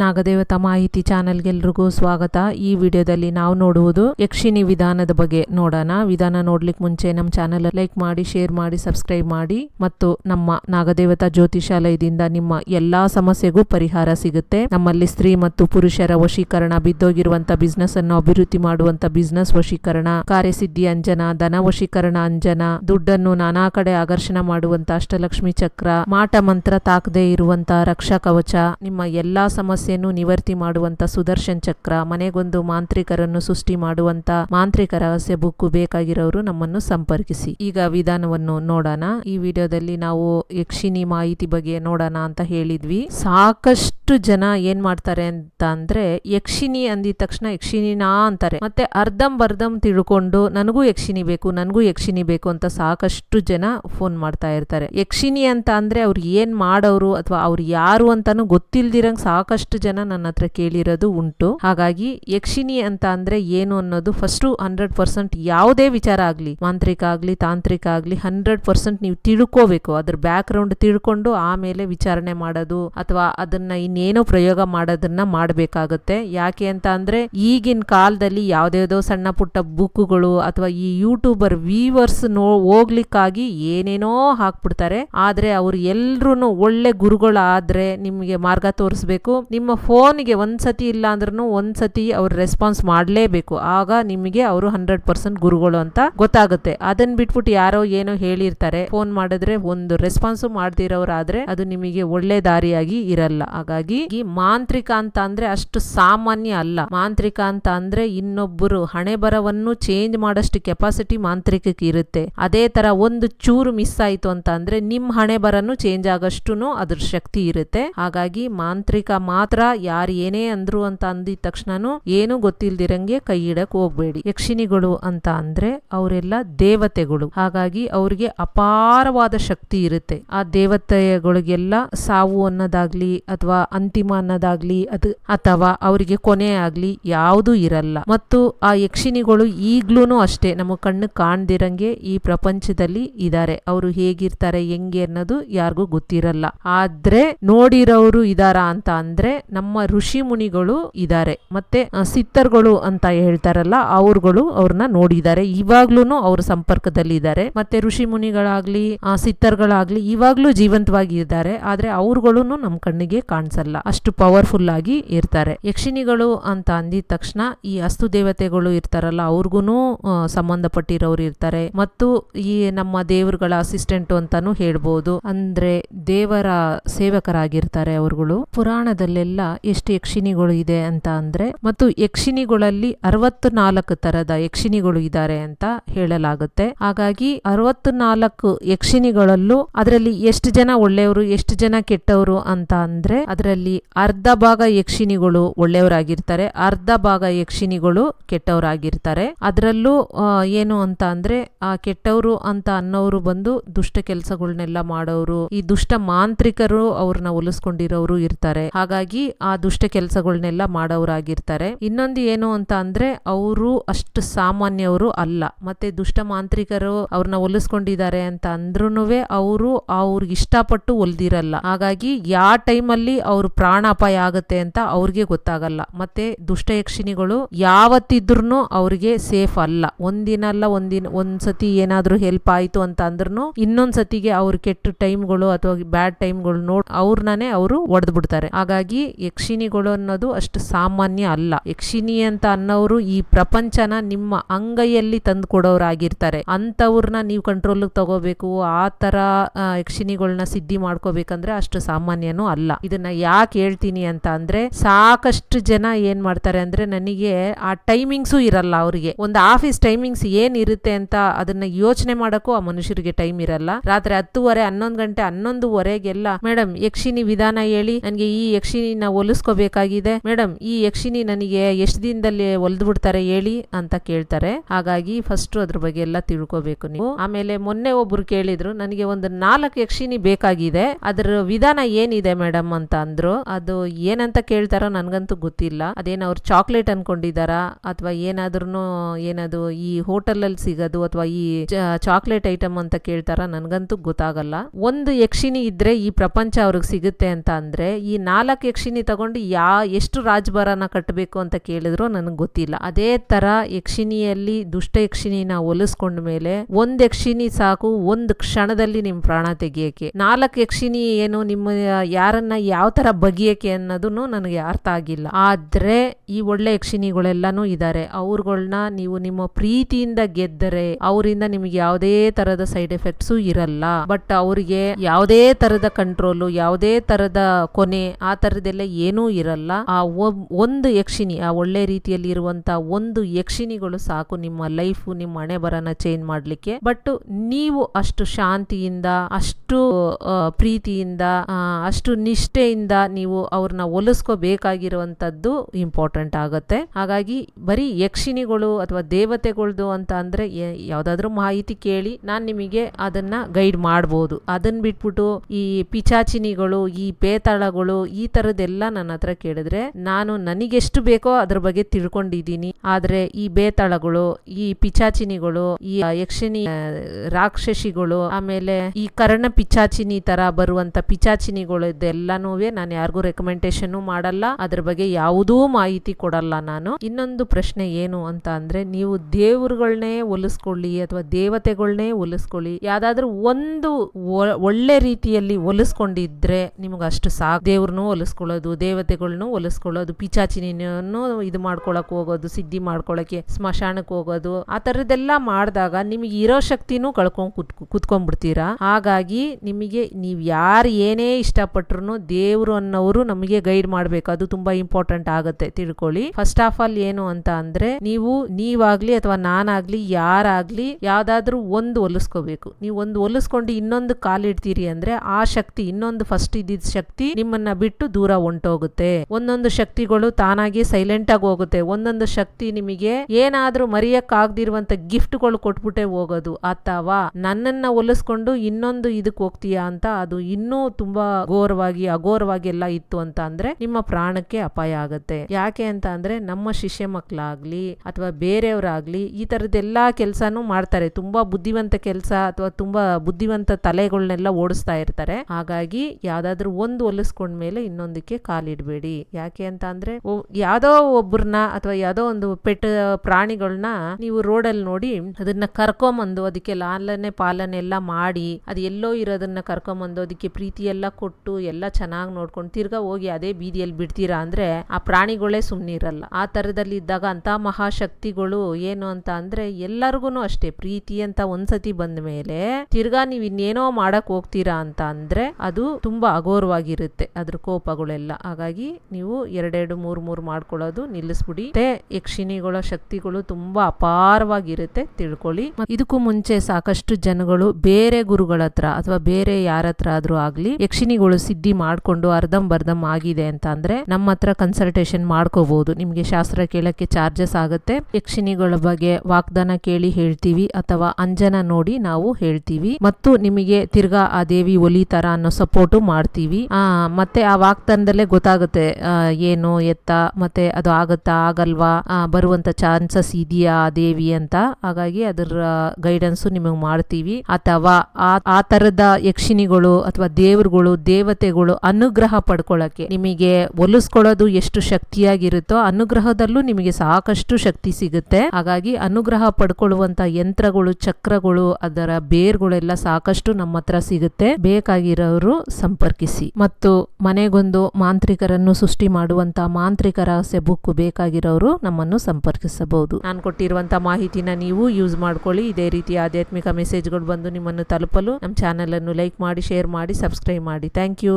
ನಾಗದೇವತಾ ಮಾಹಿತಿ ಚಾನೆಲ್ಗೆಲ್ರಿಗೂ ಸ್ವಾಗತ. ಈ ವಿಡಿಯೋದಲ್ಲಿ ನಾವು ನೋಡುವುದು ಯಕ್ಷಿಣಿ ವಿಧಾನದ ಬಗ್ಗೆ ನೋಡೋಣ. ವಿಧಾನ ನೋಡ್ಲಿಕ್ಕೆ ಮುಂಚೆ ನಮ್ಮ ಚಾನೆಲ್ ಲೈಕ್ ಮಾಡಿ, ಶೇರ್ ಮಾಡಿ, ಸಬ್ಸ್ಕ್ರೈಬ್ ಮಾಡಿ ಮತ್ತು ನಮ್ಮ ನಾಗದೇವತಾ ಜ್ಯೋತಿಷಾಲಯದಿಂದ ನಿಮ್ಮ ಎಲ್ಲಾ ಸಮಸ್ಯೆಗೂ ಪರಿಹಾರ ಸಿಗುತ್ತೆ. ನಮ್ಮಲ್ಲಿ ಸ್ತ್ರೀ ಮತ್ತು ಪುರುಷರ ವಶೀಕರಣ ಬಿದ್ದೋಗಿರುವಂತಹ ಬಿಸ್ನೆಸ್ ಅನ್ನು ಅಭಿವೃದ್ಧಿ ಮಾಡುವಂತ ಬಿಸ್ನೆಸ್ ವಶೀಕರಣ, ಕಾರ್ಯಸಿದ್ಧಿ ಅಂಜನ, ಧನ ವಶೀಕರಣ ಅಂಜನ, ದುಡ್ಡನ್ನು ನಾನಾ ಕಡೆ ಆಕರ್ಷಣ ಮಾಡುವಂತ ಅಷ್ಟಲಕ್ಷ್ಮಿ ಚಕ್ರ, ಮಾಟ ಮಂತ್ರ ತಾಕದೇ ಇರುವಂತಹ ರಕ್ಷಾ ಕವಚ, ನಿಮ್ಮ ಎಲ್ಲಾ ಸಮಸ್ಯೆಯನ್ನು ನಿವರ್ತಿ ಮಾಡುವಂತ ಸುದರ್ಶನ್ ಚಕ್ರ, ಮನೆಗೊಂದು ಮಾಂತ್ರಿಕರನ್ನು ಸೃಷ್ಟಿ ಮಾಡುವಂತ ಮಾಂತ್ರಿಕ ರಹಸ್ಯ ಬುಕ್ ಬೇಕಾಗಿರೋರು ನಮ್ಮನ್ನು ಸಂಪರ್ಕಿಸಿ. ಈಗ ವಿಧಾನವನ್ನು ನೋಡೋಣ. ಈ ವಿಡಿಯೋದಲ್ಲಿ ನಾವು ಯಕ್ಷಿಣಿ ಮಾಹಿತಿ ಬಗ್ಗೆ ನೋಡೋಣ ಅಂತ ಹೇಳಿದ್ವಿ. ಸಾಕಷ್ಟು ಜನ ಏನ್ ಮಾಡ್ತಾರೆ ಅಂತ ಅಂದ್ರೆ, ಯಕ್ಷಿಣಿ ಅಂದಿದ ತಕ್ಷಣ ಯಕ್ಷಿಣಿನಾ ಅಂತಾರೆ. ಮತ್ತೆ ಅರ್ಧಂ ಬರ್ಧಂ ತಿಳ್ಕೊಂಡು ನನಗೂ ಯಕ್ಷಿಣಿ ಬೇಕು, ನನಗೂ ಯಕ್ಷಿಣಿ ಬೇಕು ಅಂತ ಸಾಕಷ್ಟು ಜನ ಫೋನ್ ಮಾಡ್ತಾ ಇರ್ತಾರೆ. ಯಕ್ಷಿಣಿ ಅಂತ ಅಂದ್ರೆ ಅವ್ರು ಏನ್ ಮಾಡೋರು ಅಥವಾ ಅವ್ರು ಯಾರು ಅಂತಾನು ಗೊತ್ತಿಲ್ದಿರಂಗ್ ಸಾಕಷ್ಟು ಜನ ನನ್ನ ಹತ್ರ ಕೇಳಿರೋದು ಉಂಟು. ಹಾಗಾಗಿ ಯಕ್ಷಿಣಿ ಅಂತ ಅಂದ್ರೆ ಏನು ಅನ್ನೋದು ಫಸ್ಟ್ ಹಂಡ್ರೆಡ್ ಪರ್ಸೆಂಟ್ ಯಾವುದೇ ವಿಚಾರ ಆಗ್ಲಿ, ಮಾಂತ್ರಿಕ ಆಗ್ಲಿ, ತಾಂತ್ರಿಕ ಆಗ್ಲಿ ಹಂಡ್ರೆಡ್ ಪರ್ಸೆಂಟ್ ನೀವು ತಿಳ್ಕೋಬೇಕು. ಅದ್ರ ಬ್ಯಾಕ್ ಗ್ರೌಂಡ್ ತಿಳ್ಕೊಂಡು ಆಮೇಲೆ ವಿಚಾರಣೆ ಮಾಡೋದು ಅಥವಾ ಅದನ್ನ ಇನ್ನೇನೋ ಪ್ರಯೋಗ ಮಾಡೋದನ್ನ ಮಾಡಬೇಕಾಗುತ್ತೆ. ಯಾಕೆ ಅಂತ ಅಂದ್ರೆ ಈಗಿನ ಕಾಲದಲ್ಲಿ ಯಾವ್ದ್ಯಾವ್ದೋ ಸಣ್ಣ ಪುಟ್ಟ ಬುಕ್ಗಳು ಅಥವಾ ಈ ಯೂಟ್ಯೂಬರ್ ವೀವರ್ಸ್ ನೋ ಹೋಗ್ಲಿಕ್ಕಾಗಿ ಏನೇನೋ ಹಾಕ್ಬಿಡ್ತಾರೆ. ಆದ್ರೆ ಅವ್ರು ಎಲ್ರು ಒಳ್ಳೆ ಗುರುಗಳಾದ್ರೆ ನಿಮ್ಗೆ ಮಾರ್ಗ ತೋರಿಸ್ಬೇಕು. ನಿಮ್ಮ ಫೋನಿಗೆ ಒಂದು ಸತಿ ಇಲ್ಲ ಅಂದ್ರೂ ಒಂದ್ಸತಿ ಅವ್ರು ರೆಸ್ಪಾನ್ಸ್ ಮಾಡಲೇಬೇಕು. ಆಗ ನಿಮಗೆ ಅವರು ಹಂಡ್ರೆಡ್ ಪರ್ಸೆಂಟ್ ಗುರುಗಳು ಅಂತ ಗೊತ್ತಾಗುತ್ತೆ. ಅದನ್ನ ಬಿಟ್ಬಿಟ್ಟು ಯಾರೋ ಏನೋ ಹೇಳಿರ್ತಾರೆ. ಫೋನ್ ಮಾಡಿದ್ರೆ ಒಂದು ರೆಸ್ಪಾನ್ಸ್ ಮಾಡ್ದಿರೋರಾದ್ರೆ ಅದು ನಿಮಗೆ ಒಳ್ಳೆ ದಾರಿಯಾಗಿ ಇರಲ್ಲ. ಹಾಗಾಗಿ ಈ ಮಾಂತ್ರಿಕ ಅಂತ ಅಂದ್ರೆ ಅಷ್ಟು ಸಾಮಾನ್ಯ ಅಲ್ಲ. ಮಾಂತ್ರಿಕ ಅಂತ ಅಂದ್ರೆ ಇನ್ನೊಬ್ಬರು ಹಣೆ ಬರವನ್ನು ಚೇಂಜ್ ಮಾಡಷ್ಟು ಕೆಪಾಸಿಟಿ ಮಾಂತ್ರಿಕಕ್ಕೆ ಇರುತ್ತೆ. ಅದೇ ತರ ಒಂದು ಚೂರು ಮಿಸ್ ಆಯಿತು ಅಂತ ಅಂದ್ರೆ ನಿಮ್ಮ ಹಣೆ ಬರನು ಚೇಂಜ್ ಆಗೋಷ್ಟು ಅದ್ರ ಶಕ್ತಿ ಇರುತ್ತೆ. ಹಾಗಾಗಿ ಮಾಂತ್ರಿಕ ಮಾತ್ರ ಯಾರು ಏನೇ ಅಂದ್ರು ಅಂತ ಅಂದಿದ ತಕ್ಷಣನು ಏನು ಗೊತ್ತಿಲ್ದಿರಂಗೆ ಕೈ ಇಡಕ್ ಹೋಗ್ಬೇಡಿ. ಯಕ್ಷಿಣಿಗಳು ಅಂತ ಅಂದ್ರೆ ಅವರೆಲ್ಲ ದೇವತೆಗಳು. ಹಾಗಾಗಿ ಅವ್ರಿಗೆ ಅಪಾರವಾದ ಶಕ್ತಿ ಇರುತ್ತೆ. ಆ ದೇವತೆಗಳಿಗೆಲ್ಲ ಸಾವು ಅನ್ನೋದಾಗ್ಲಿ ಅಥವಾ ಅಂತಿಮ ಅನ್ನೋದಾಗ್ಲಿ ಅದು ಅಥವಾ ಅವರಿಗೆ ಕೊನೆ ಆಗ್ಲಿ ಯಾವುದು ಇರಲ್ಲ. ಮತ್ತು ಆ ಯಕ್ಷಿಣಿಗಳು ಈಗ್ಲೂನು ಅಷ್ಟೇ ನಮ್ಮ ಕಣ್ಣು ಕಾಣ್ದಿರಂಗೆ ಈ ಪ್ರಪಂಚದಲ್ಲಿ ಇದ್ದಾರೆ ಅವರು ಹೇಗಿರ್ತಾರೆ, ಹೆಂಗೆ ಅನ್ನೋದು ಯಾರಿಗೂ ಗೊತ್ತಿರಲ್ಲ. ಆದ್ರೆ ನೋಡಿರೋರು ಇದಾರ ಅಂತ ಅಂದ್ರೆ ನಮ್ಮ ಋಷಿ ಮುನಿಗಳು ಇದ್ದಾರೆ. ಮತ್ತೆ ಸಿತ್ತರ್ಗಳು ಅಂತ ಹೇಳ್ತಾರಲ್ಲ, ಅವ್ರುಗಳು ಅವ್ರನ್ನ ನೋಡಿದ್ದಾರೆ. ಇವಾಗ್ಲೂನು ಅವ್ರ ಸಂಪರ್ಕದಲ್ಲಿ ಇದ್ದಾರೆ. ಮತ್ತೆ ಋಷಿ ಮುನಿಗಳಾಗ್ಲಿ ಸಿತ್ತರ್ಗಳಾಗ್ಲಿ ಇವಾಗ್ಲೂ ಜೀವಂತವಾಗಿ ಇದ್ದಾರೆ. ಆದ್ರೆ ಅವ್ರುಗಳು ನಮ್ ಕಣ್ಣಿಗೆ ಕಾಣಿಸಲ್ಲ. ಅಷ್ಟು ಪವರ್ಫುಲ್ ಆಗಿ ಇರ್ತಾರೆ. ಯಕ್ಷಿಣಿಗಳು ಅಂತ ಅಂದಿದ ತಕ್ಷಣ ಈ ಅಸ್ತು ದೇವತೆಗಳು ಇರ್ತಾರಲ್ಲ, ಅವ್ರಿಗೂನು ಸಂಬಂಧಪಟ್ಟಿರೋರು ಇರ್ತಾರೆ. ಮತ್ತು ಈ ನಮ್ಮ ದೇವರುಗಳ ಅಸಿಸ್ಟೆಂಟ್ ಅಂತಾನು ಹೇಳ್ಬೋದು. ಅಂದ್ರೆ ದೇವರ ಸೇವಕರಾಗಿರ್ತಾರೆ ಅವರುಗಳು. ಪುರಾಣದಲ್ಲೆಲ್ಲ ಎಷ್ಟು ಯಕ್ಷಿಣಿಗಳು ಇದೆ ಅಂತ ಅಂದ್ರೆ, ಮತ್ತು ಯಕ್ಷಿಣಿಗಳಲ್ಲಿ ಅರವತ್ತು ನಾಲ್ಕು ತರದ ಯಕ್ಷಿಣಿಗಳು ಇದ್ದಾರೆ ಅಂತ ಹೇಳಲಾಗುತ್ತೆ. ಹಾಗಾಗಿ ಅರವತ್ತು ನಾಲ್ಕು ಯಕ್ಷಿಣಿಗಳಲ್ಲೂ ಅದರಲ್ಲಿ ಎಷ್ಟು ಜನ ಒಳ್ಳೆಯವರು, ಎಷ್ಟು ಜನ ಕೆಟ್ಟವರು ಅಂತ ಅಂದ್ರೆ, ಅದರಲ್ಲಿ ಅರ್ಧ ಭಾಗ ಯಕ್ಷಿಣಿಗಳು ಒಳ್ಳೆಯವರಾಗಿರ್ತಾರೆ, ಅರ್ಧ ಭಾಗ ಯಕ್ಷಿಣಿಗಳು ಕೆಟ್ಟವರಾಗಿರ್ತಾರೆ. ಅದರಲ್ಲೂ ಏನು ಅಂತ ಅಂದ್ರೆ, ಆ, ಕೆಟ್ಟವರು ಅಂತ ಅನ್ನೋರು ಬಂದು ದುಷ್ಟ ಕೆಲಸಗಳನ್ನೆಲ್ಲ ಮಾಡೋರು, ಈ ದುಷ್ಟ ಮಾಂತ್ರಿಕರು ಅವ್ರನ್ನ ಒಲಿಸ್ಕೊಂಡಿರೋರು ಇರ್ತಾರೆ. ಹಾಗಾಗಿ ಆ ದುಷ್ಟ ಕೆಲಸಗಳನ್ನೆಲ್ಲ ಮಾಡೋರಾಗಿರ್ತಾರೆ ಇನ್ನೊಂದು ಏನು ಅಂತ ಅಂದ್ರೆ ಅವರು ಅಷ್ಟು ಸಾಮಾನ್ಯವರು ಅಲ್ಲ. ಮತ್ತೆ ದುಷ್ಟ ಮಾಂತ್ರಿಕರು ಅವ್ರನ್ನ ಒಲಿಸ್ಕೊಂಡಿದ್ದಾರೆ ಅಂತ ಅಂದ್ರೂ ಅವರು ಅವ್ರಿಗೆ ಇಷ್ಟಪಟ್ಟು ಒಲ್ದಿರಲ್ಲ ಹಾಗಾಗಿ ಯಾವ ಟೈಮಲ್ಲಿ ಅವ್ರ ಪ್ರಾಣ ಅಪಾಯ ಆಗುತ್ತೆ ಅಂತ ಅವ್ರಿಗೆ ಗೊತ್ತಾಗಲ್ಲ. ಮತ್ತೆ ದುಷ್ಟ ಯಕ್ಷಿಣಿಗಳು ಯಾವತ್ತಿದ್ರು ಅವ್ರಿಗೆ ಸೇಫ್ ಅಲ್ಲ. ಒಂದಿನ ಅಲ್ಲ, ಒಂದಿನ, ಒಂದ್ಸತಿ ಏನಾದ್ರೂ ಹೆಲ್ಪ್ ಆಯ್ತು ಅಂತ ಅಂದ್ರೂ ಇನ್ನೊಂದ್ಸತಿಗೆ ಅವ್ರ ಕೆಟ್ಟ ಟೈಮ್ಗಳು ಅಥವಾ ಬ್ಯಾಡ್ ಟೈಮ್ಗಳು ನೋಡ್ ಅವ್ರನ್ನೇ ಅವರು ಒಡೆದ್ಬಿಡ್ತಾರೆ. ಹಾಗಾಗಿ ಯಕ್ಷಿಣಿಗಳು ಅನ್ನೋದು ಅಷ್ಟು ಸಾಮಾನ್ಯ ಅಲ್ಲ. ಯಕ್ಷಿಣಿ ಅಂತ ಅನ್ನೋರು ಈ ಪ್ರಪಂಚನ ನಿಮ್ಮ ಅಂಗೈಯಲ್ಲಿ ತಂದು ಕೊಡೋರಾಗಿರ್ತಾರೆ. ಅಂತವ್ರನ್ನ ನೀವು ಕಂಟ್ರೋಲ್ ತಗೋಬೇಕು ಆ ಆ, ಯಕ್ಷಿಣಿಗಳನ್ನ ಸಿದ್ಧಿ ಮಾಡ್ಕೋಬೇಕಂದ್ರೆ ಅಷ್ಟು ಸಾಮಾನ್ಯನೂ ಅಲ್ಲ. ಇದನ್ನ ಯಾಕೆ ಹೇಳ್ತೀನಿ ಅಂತ ಅಂದ್ರೆ ಸಾಕಷ್ಟು ಜನ ಏನ್ ಮಾಡ್ತಾರೆ ಅಂದ್ರೆ ನನಗೆ ಆ ಟೈಮಿಂಗ್ಸು ಇರಲ್ಲ ಅವರಿಗೆ. ಒಂದು ಆಫೀಸ್ ಟೈಮಿಂಗ್ಸ್ ಏನ್ ಇರುತ್ತೆ ಅಂತ ಅದನ್ನ ಯೋಚನೆ ಮಾಡಕ್ಕೂ ಆ ಮನುಷ್ಯರಿಗೆ ಟೈಮ್ ಇರಲ್ಲ. ರಾತ್ರಿ ಹತ್ತುವರೆ ಹನ್ನೊಂದು ಗಂಟೆ ಹನ್ನೊಂದುವರೆಗೆಲ್ಲ ಮೇಡಮ್ ಯಕ್ಷಿಣಿ ವಿಧಾನ ಹೇಳಿ ನನಗೆ ಈ ಯಕ್ಷಿಣಿನ ಒಲಿಸ್ಕೋಬೇಕಾಗಿದೆ. ಮೇಡಮ್ ಈ ಯಕ್ಷಿಣಿ ನನಗೆ ಎಷ್ಟು ದಿನದಲ್ಲಿ ಒಲಿದು ಬಿಡ್ತಾರೆ ಹೇಳಿ ಅಂತ ಕೇಳ್ತಾರೆ. ಹಾಗಾಗಿ ಫಸ್ಟ್ ಅದ್ರ ಬಗ್ಗೆ ಎಲ್ಲ ತಿಳ್ಕೊಬೇಕು ನೀವು. ಆಮೇಲೆ ಮೊನ್ನೆ ಒಬ್ರು ಕೇಳಿದ್ರು, ನನಗೆ ಒಂದು ನಾಲ್ಕು ಯಕ್ಷಿಣಿ ಬೇಕಾಗಿದೆ. ಅದರ ವಿಧಾನ ಏನಿದೆ ಮೇಡಮ್ ಅಂತ ಅಂದ್ರು. ಅದು ಏನಂತ ಕೇಳ್ತಾರೋ ನನ್ಗಂತೂ ಗೊತ್ತಿಲ್ಲ. ಅದೇನು ಅವ್ರು ಚಾಕ್ಲೇಟ್ ಅನ್ಕೊಂಡಿದಾರಾ ಅಥವಾ ಏನಾದ್ರೂ ಏನದು ಈ ಹೋಟೆಲ್ ಅಲ್ಲಿ ಸಿಗೋದು ಅಥವಾ ಈ ಚಾಕ್ಲೇಟ್ ಐಟಮ್ ಅಂತ ಕೇಳ್ತಾರ? ನನ್ಗಂತೂ ಗೊತ್ತಾಗಲ್ಲ. ಒಂದು ಯಕ್ಷಿಣಿ ಇದ್ರೆ ಈ ಪ್ರಪಂಚ ಅವ್ರಿಗೆ ಸಿಗುತ್ತೆ ಅಂತ ಅಂದ್ರೆ, ಈ ನಾಲ್ಕು ಯಕ್ಷಿಣಿ ಯಕ್ಷಿನಿ ತಗೊಂಡು ಯಾ, ಎಷ್ಟು ರಾಜಭಾರನ ಕಟ್ಟಬೇಕು ಅಂತ ಕೇಳಿದ್ರು ನನಗೆ ಗೊತ್ತಿಲ್ಲ. ಅದೇ ತರ ಯಕ್ಷಿಣಿಯಲ್ಲಿ ದುಷ್ಟ ಯಕ್ಷಿಣಿನ ಒಲಿಸ್ಕೊಂಡ ಮೇಲೆ ಒಂದ್ ಯಕ್ಷಿಣಿ ಸಾಕು, ಒಂದು ಕ್ಷಣದಲ್ಲಿ ನಿಮ್ಮ ಪ್ರಾಣ ತೆಗಿಯಕ್ಕೆ. ನಾಲ್ಕು ಯಕ್ಷಿಣಿ ಏನು ನಿಮ್ಮ ಯಾರನ್ನ ಯಾವ ತರ ಬಗೆಯಕ್ಕೆ ಅನ್ನೋದನ್ನು ನನಗೆ ಅರ್ಥ ಆಗಿಲ್ಲ. ಆದ್ರೆ ಈ ಒಳ್ಳೆ ಯಕ್ಷಿಣಿಗಳೆಲ್ಲಾನು ಇದ್ದಾರೆ ಅವ್ರುಗಳ್ನ ನೀವು ನಿಮ್ಮ ಪ್ರೀತಿಯಿಂದ ಗೆದ್ದರೆ ಅವರಿಂದ ನಿಮಗೆ ಯಾವುದೇ ತರದ ಸೈಡ್ ಎಫೆಕ್ಟ್ಸು ಇರಲ್ಲ. ಬಟ್ ಅವರಿಗೆ ಯಾವುದೇ ತರದ ಕಂಟ್ರೋಲು, ಯಾವುದೇ ತರದ ಕೊನೆ, ಆ ತರದೆಲ್ಲ ಏನೂ ಇರಲ್ಲ. ಆ ಒಂದು ಯಕ್ಷಿಣಿ, ಆ ಒಳ್ಳೆ ರೀತಿಯಲ್ಲಿ ಇರುವಂತ ಒಂದು ಯಕ್ಷಿಣಿಗಳು ಸಾಕು ನಿಮ್ಮ ಲೈಫ್, ನಿಮ್ಮ ಹಣೆ ಬರನ ಚೇಂಜ್ ಮಾಡ್ಲಿಕ್ಕೆ. ಬಟ್ ನೀವು ಅಷ್ಟು ಶಾಂತಿಯಿಂದ, ಅಷ್ಟು ಪ್ರೀತಿಯಿಂದ ಅಷ್ಟು ನಿಷ್ಠೆಯಿಂದ ನೀವು ಅವ್ರನ್ನ ಒಲಿಸ್ಕೋಬೇಕಾಗಿರುವಂತದ್ದು ಇಂಪಾರ್ಟೆಂಟ್ ಆಗುತ್ತೆ. ಹಾಗಾಗಿ ಬರೀ ಯಕ್ಷಿಣಿಗಳು ಅಥವಾ ದೇವತೆಗಳ್ದು ಅಂತ ಅಂದ್ರೆ ಯಾವ್ದಾದ್ರು ಮಾಹಿತಿ ಕೇಳಿ ನಾನ್ ನಿಮಗೆ ಅದನ್ನ ಗೈಡ್ ಮಾಡಬಹುದು ಅದನ್ನ ಬಿಟ್ಬಿಟ್ಟು ಈ ಪಿಚಾಚಿನಿಗಳು, ಈ ಪೇತಾಳಗಳು ಈ ತರದೆಲ್ಲ ನನ್ನ ಹತ್ರ ಕೇಳಿದ್ರೆ, ನಾನು ನನಗೆಷ್ಟು ಬೇಕೋ ಅದ್ರ ಬಗ್ಗೆ ತಿಳ್ಕೊಂಡಿದ್ದೀನಿ. ಆದ್ರೆ ಈ ಬೇತಾಳಗಳು, ಈ ಪಿಚಾಚಿನಿಗಳು, ಈ ಯಕ್ಷಿಣಿ ರಾಕ್ಷಸಿಗಳು, ಆಮೇಲೆ ಈ ಕರ್ಣ ಪಿಚಾಚಿನಿ ತರ ಬರುವಂತ ಪಿಚಾಚಿನಿಗಳು ಇದೆಲ್ಲಾನು ನಾನು ಯಾರಿಗೂ ರೆಕಮೆಂಡೇಶನ್ ಮಾಡಲ್ಲ. ಅದ್ರ ಬಗ್ಗೆ ಯಾವುದೂ ಮಾಹಿತಿ ಕೊಡಲ್ಲ ನಾನು. ಇನ್ನೊಂದು ಪ್ರಶ್ನೆ ಏನು ಅಂತ ಅಂದ್ರೆ, ನೀವು ದೇವರುಗಳನ್ನೇ ಒಲಿಸ್ಕೊಳ್ಳಿ ಅಥವಾ ದೇವತೆಗಳನ್ನೇ ಒಲಿಸ್ಕೊಳ್ಳಿ. ಯಾವ್ದಾದ್ರು ಒಂದು ಒಳ್ಳೆ ರೀತಿಯಲ್ಲಿ ಒಲಿಸ್ಕೊಂಡಿದ್ರೆ ನಿಮ್ಗೆ ಅಷ್ಟು ಸಾಕು ದೇವ್ರನ್ನೂ ಒಲಿಸ್ಕೊಳ್ಳೋದು ದೇವತೆಗಳ್ನೂ ಒಲಿಸ್ಕೊಳ್ಳೋದು ಪಿಚಾಚಿನಿಯನ್ನು ಇದು ಮಾಡ್ಕೊಳಕ್ ಹೋಗೋದು, ಸಿದ್ಧಿ ಮಾಡ್ಕೊಳಕ್ಕೆ, ಸ್ಮಶಾನಕ್ಕೆ ಹೋಗೋದು, ಆ ಥರದ್ದೆಲ್ಲ ಮಾಡಿದಾಗ ನಿಮಗೆ ಇರೋ ಶಕ್ತಿನೂ ಕಳ್ಕೊಂಡ್ ಕುತ್, ಕುತ್ಕೊಂಡ್ಬಿಡ್ತೀರಾ? ಹಾಗಾಗಿ ನಿಮಗೆ ನೀವು ಯಾರು ಏನೇ ಇಷ್ಟಪಟ್ರು ದೇವರು ಅನ್ನೋರು ನಮಗೆ ಗೈಡ್ ಮಾಡ್ಬೇಕು. ಅದು ತುಂಬಾ ಇಂಪಾರ್ಟೆಂಟ್ ಆಗುತ್ತೆ, ತಿಳ್ಕೊಳ್ಳಿ. ಫಸ್ಟ್ ಆಫ್ ಆಲ್ ಏನು ಅಂತ ಅಂದ್ರೆ ನೀವು, ನೀವಾಗ್ಲಿ ಅಥವಾ ನಾನಾಗ್ಲಿ, ಯಾರಾಗ್ಲಿ ಯಾವ್ದಾದ್ರೂ ಒಂದು ಒಲಿಸ್ಕೋಬೇಕು. ನೀವು ಒಂದು ಒಲಿಸ್ಕೊಂಡು ಇನ್ನೊಂದು ಕಾಲಿಡ್ತೀರಿ ಅಂದ್ರೆ ಆ ಶಕ್ತಿ, ಇನ್ನೊಂದು ಫಸ್ಟ್ ಇದ್ದಿದ್ದ ಶಕ್ತಿ ನಿಮ್ಮನ್ನ ಬಿಟ್ಟು ದೂರ ಹೊಂಟೋಗುತ್ತೆ ಒಂದೊಂದು ಶಕ್ತಿಗಳು ತಾನಾಗಿ ಸೈಲೆಂಟ್ ಆಗಿ ಹೋಗುತ್ತೆ. ಒಂದೊಂದು ಶಕ್ತಿ ನಿಮಗೆ ಏನಾದ್ರೂ ಮರೆಯಕ್ ಆಗದಿರುವಂತ ಗಿಫ್ಟ್ಗಳು ಕೊಟ್ಬಿಟ್ಟೆ ಹೋಗೋದು. ಅಥವಾ ನನ್ನನ್ನ ಒಲಿಸ್ಕೊಂಡು ಇನ್ನೊಂದು ಇದಕ್ಕೆ ಹೋಗ್ತೀಯಾ ಅಂತ ಅದು ಇನ್ನೂ ತುಂಬಾ ಘೋರವಾಗಿ, ಅಘೋರವಾಗಿ ಎಲ್ಲ ಇತ್ತು ಅಂತ ಅಂದ್ರೆ ನಿಮ್ಮ ಪ್ರಾಣಕ್ಕೆ ಅಪಾಯ ಆಗುತ್ತೆ. ಯಾಕೆ ಅಂತ ಅಂದ್ರೆ ನಮ್ಮ ಶಿಷ್ಯ ಮಕ್ಕಳಾಗ್ಲಿ ಅಥವಾ ಬೇರೆಯವರಾಗ್ಲಿ ಈ ತರದ್ದೆಲ್ಲಾ ಕೆಲಸನೂ ಮಾಡ್ತಾರೆ. ತುಂಬಾ ಬುದ್ಧಿವಂತ ಕೆಲಸ ಅಥವಾ ತುಂಬಾ ಬುದ್ಧಿವಂತ ತಲೆಗಳನ್ನೆಲ್ಲ ಓಡಿಸ್ತಾ ಇರ್ತಾರೆ. ಹಾಗಾಗಿ ಯಾವ್ದಾದ್ರು ಒಂದು ಒಲಿಸ್ಕೊಂಡ್ಮೇಲೆ ಇನ್ನೊಂದಕ್ಕೆ ಕಾಲಿಡಬೇಡಿ. ಯಾಕೆ ಅಂತ ಅಂದ್ರೆ ಯಾವ್ದೋ ಒಬ್ಬರನ್ನ ಅಥವಾ ಯಾವ್ದೋ ಒಂದು ಪೆಟ್ಟ ಪ್ರಾಣಿಗಳನ್ನ ನೀವು ರೋಡಲ್ಲಿ ನೋಡಿ ಅದನ್ನ ಕರ್ಕೊಂಬಂದು ಅದಕ್ಕೆ ಲಾಲನೆ ಪಾಲನೆ ಎಲ್ಲ ಮಾಡಿ, ಅದು ಎಲ್ಲೋ ಇರೋದನ್ನ ಕರ್ಕೊಂಬಂದು ಅದಕ್ಕೆ ಪ್ರೀತಿ ಎಲ್ಲ ಕೊಟ್ಟು ಎಲ್ಲ ಚೆನ್ನಾಗಿ ನೋಡ್ಕೊಂಡು ತಿರ್ಗಾ ಹೋಗಿ ಅದೇ ಬೀದಿಯಲ್ಲಿ ಬಿಡ್ತೀರಾ ಅಂದ್ರೆ ಆ ಪ್ರಾಣಿಗಳೇ ಸುಮ್ಮನಿರಲ್ಲ ಆ ತರದಲ್ಲಿ ಇದ್ದಾಗ ಅಂತ ಮಹಾಶಕ್ತಿಗಳು ಏನು ಅಂತ ಅಂದ್ರೆ ಎಲ್ಲರಿಗೂ ಅಷ್ಟೇ. ಪ್ರೀತಿ ಅಂತ ಒಂದ್ಸತಿ ಬಂದ ಮೇಲೆ ತಿರ್ಗಾ ನೀವು ಇನ್ನೇನೋ ಮಾಡಕ್ ಹೋಗ್ತೀರಾ ಅಂತ ಅಂದ್ರೆ ಅದು ತುಂಬಾ ಅಘೋರವಾಗಿರುತ್ತೆ. ಅದ್ರ ಕೋಪಗಳೆಲ್ಲ ಹಾಗಾಗಿ ನೀವು ಎರಡೆರಡು, ಮೂರ್ ಮೂರ್ ಮಾಡ್ಕೊಳ್ಳೋದು ನಿಲ್ಲಿಸ್ಬಿಡಿ. ಮತ್ತೆ ಯಕ್ಷಿಣಿಗಳ ಶಕ್ತಿಗಳು ತುಂಬಾ ಅಪಾರವಾಗಿರುತ್ತೆ, ತಿಳ್ಕೊಳ್ಳಿ. ಇದಕ್ಕೂ ಮುಂಚೆ ಸಾಕಷ್ಟು ಜನಗಳು ಬೇರೆ ಗುರುಗಳ ಹತ್ರ ಅಥವಾ ಬೇರೆ ಯಾರ ಹತ್ರ ಆದ್ರೂ ಆಗ್ಲಿ ಯಕ್ಷಿಣಿಗಳು ಸಿದ್ಧಿ ಮಾಡ್ಕೊಂಡು ಅರ್ಧಂಬರ್ಧಂ ಆಗಿದೆ ಅಂತ ಅಂದ್ರೆ ನಮ್ಮ ಹತ್ರ ಕನ್ಸಲ್ಟೇಷನ್ ಮಾಡ್ಕೋಬಹುದು ನಿಮ್ಗೆ ಶಾಸ್ತ್ರ ಕೇಳಕ್ಕೆ ಚಾರ್ಜಸ್ ಆಗುತ್ತೆ. ಯಕ್ಷಿಣಿಗಳ ಬಗ್ಗೆ ವಾಗ್ದಾನ ಕೇಳಿ ಹೇಳ್ತೀವಿ ಅಥವಾ ಅಂಜನ ನೋಡಿ ನಾವು ಹೇಳ್ತೀವಿ. ಮತ್ತು ನಿಮಗೆ ತಿರ್ಗಾ ಆ ದೇವಿ ಒಲಿತಾರ ಅನ್ನೋ ಸಪೋರ್ಟು ಮಾಡ್ತೀವಿ. ಮತ್ತೆ ಆ ವಾಗ್ದಾನದಲ್ಲೇ ಗೊತ್ತಾಗುತ್ತೆ ಏನು ಎತ್ತ, ಮತ್ತೆ ಅದು ಆಗುತ್ತಾ, ಆಗಲ್ವಾ ಬರುವಂತ ಚಾನ್ಸಸ್ ಇದೆಯಾ, ದೇವಿ ಅಂತ. ಹಾಗಾಗಿ ಅದರ ಗೈಡೆನ್ಸ್ ನಿಮಗೆ ಮಾಡ್ತೀವಿ. ಅಥವಾ ಆ ತರದ ಯಕ್ಷಿಣಿಗಳು ಅಥವಾ ದೇವರುಗಳು, ದೇವತೆಗಳು ಅನುಗ್ರಹ ಪಡ್ಕೊಳ್ಳಕ್ಕೆ ನಿಮಗೆ ಒಲಿಸ್ಕೊಳ್ಳೋದು ಎಷ್ಟು ಶಕ್ತಿಯಾಗಿರುತ್ತೋ ಅನುಗ್ರಹದಲ್ಲೂ ನಿಮಗೆ ಸಾಕಷ್ಟು ಶಕ್ತಿ ಸಿಗುತ್ತೆ. ಹಾಗಾಗಿ ಅನುಗ್ರಹ ಪಡ್ಕೊಳ್ಳುವಂತ ಯಂತ್ರಗಳು, ಚಕ್ರಗಳು, ಅದರ ಬೇರ್ಗಳೆಲ್ಲ ಸಾಕಷ್ಟು ನಮ್ಮ ಹತ್ರ ಸಿಗುತ್ತೆ. ಬೇಕಾಗಿರೋರು ಸಂಪರ್ಕಿಸಿ. ಮತ್ತು ಮನೆಗೊಂದು ಮಾಂತ್ರಿಕರನ್ನು ಸೃಷ್ಟಿ ಮಾಡುವಂಥ ಮಾಂತ್ರಿಕ ರಹಸ್ಯ ಬುಕ್ ಬೇಕಾಗಿರೋರು ನಮ್ಮನ್ನು ಸಂಪರ್ಕಿಸಬಹುದು. ನಾನು ಕೊಟ್ಟಿರುವಂಥ ಮಾಹಿತಿನ ನೀವು ಯೂಸ್ ಮಾಡ್ಕೊಳ್ಳಿ. ಇದೇ ರೀತಿ ಆಧ್ಯಾತ್ಮಿಕ ಮೆಸೇಜ್ಗಳು ಬಂದು ನಿಮ್ಮನ್ನು ತಲುಪಲು ನಮ್ಮ ಚಾನೆಲ್ ಅನ್ನು ಲೈಕ್ ಮಾಡಿ ಶೇರ್ ಮಾಡಿ ಸಬ್ಸ್ಕ್ರೈಬ್ ಮಾಡಿ. Thank you